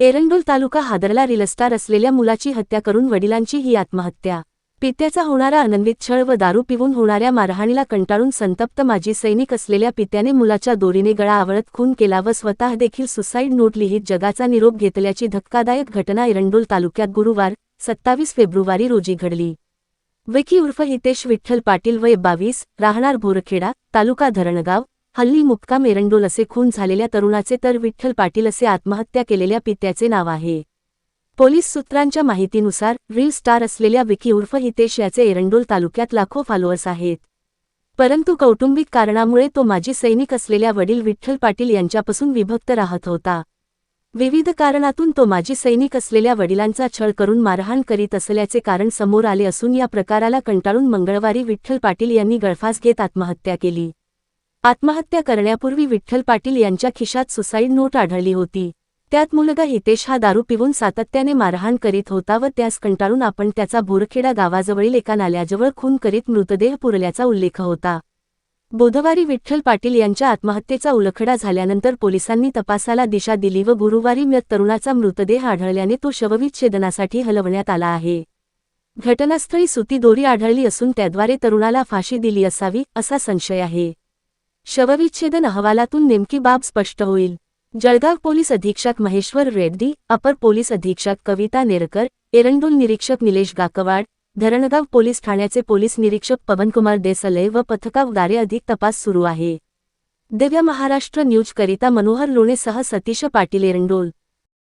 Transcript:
एरंडोल तालुका हादरला रिलस्टार असलेल्या मुलाची हत्या करून वडिलांची ही आत्महत्या. पित्याचा होणारा अनन्वित छळ व दारू पिऊन होणाऱ्या मारहाणीला कंटाळून संतप्त माजी सैनिक असलेल्या पित्याने मुलाच्या दोरीने गळा आवळत खून केला व स्वतः देखील सुसाईड नोट लिहित जगाचा निरोप घेतल्याची धक्कादायक घटना एरंडोल तालुक्यात गुरुवार सत्तावीस फेब्रुवारी रोजी घडली. विकी उर्फ हितेश विठ्ठल पाटील वय बावीस राहणार भोरखेडा तालुका धरणगाव हल्ली मुक्काम एरंडोल असे खून झालेल्या तरुणाचे तर विठ्ठल पाटील असे आत्महत्या केलेल्या पित्याचे नाव आहे. पोलीस सूत्रांच्या माहितीनुसार रील स्टार असलेल्या विकी उर्फ हितेश याचे एरंडोल तालुक्यात लाखो फॉलोअर्स आहेत. परंतु कौटुंबिक कारणामुळे तो माजी सैनिक असलेल्या वडील विठ्ठल पाटील यांच्यापासून विभक्त राहत होता. विविध कारणातून तो माजी सैनिक असलेल्या वडिलांचा छळ करून मारहाण करीत असल्याचे कारण समोर आले असून या प्रकाराला कंटाळून मंगळवारी विठ्ठल पाटील यांनी गळफास घेत आत्महत्या केली. आत्महत्या करण्यापूर्वी विठ्ठल पाटील यांच्या खिशात सुसाईड नोट आढळली होती. त्यात मुलगा हितेश हा दारू पिऊन सातत्याने मारहाण करीत होता व त्यास कंटाळून आपण त्याचा बोरखेडा गावाजवळील एका नाल्याजवळ खून करीत मृतदेह पुरल्याचा उल्लेख होता. बुधवारी विठ्ठल पाटील यांच्या आत्महत्येचा उलखडा झाल्यानंतर पोलिसांनी तपासाला दिशा दिली व गुरुवारी मृत तरुणाचा मृतदेह आढळल्याने तो शवविच्छेदनासाठी हलवण्यात आला आहे. घटनास्थळी सुती दोरी आढळली असून त्याद्वारे तरुणाला फाशी दिली असावी असा संशय आहे. शवविच्छेदन अहवालातून नेमकी बाब स्पष्ट होईल. जळगाव पोलीस अधीक्षक महेश्वर रेड्डी अपर पोलीस अधीक्षक कविता नेरकर एरंडोल निरीक्षक निलेश गाकवाड धरणगाव पोलीस ठाण्याचे पोलीस निरीक्षक पवनकुमार देसले व पथकाद्वारे अधिक तपास सुरू आहे. दिव्य महाराष्ट्र न्यूजकरिता मनोहर लोणेसह सतीश पाटील एरंडोल.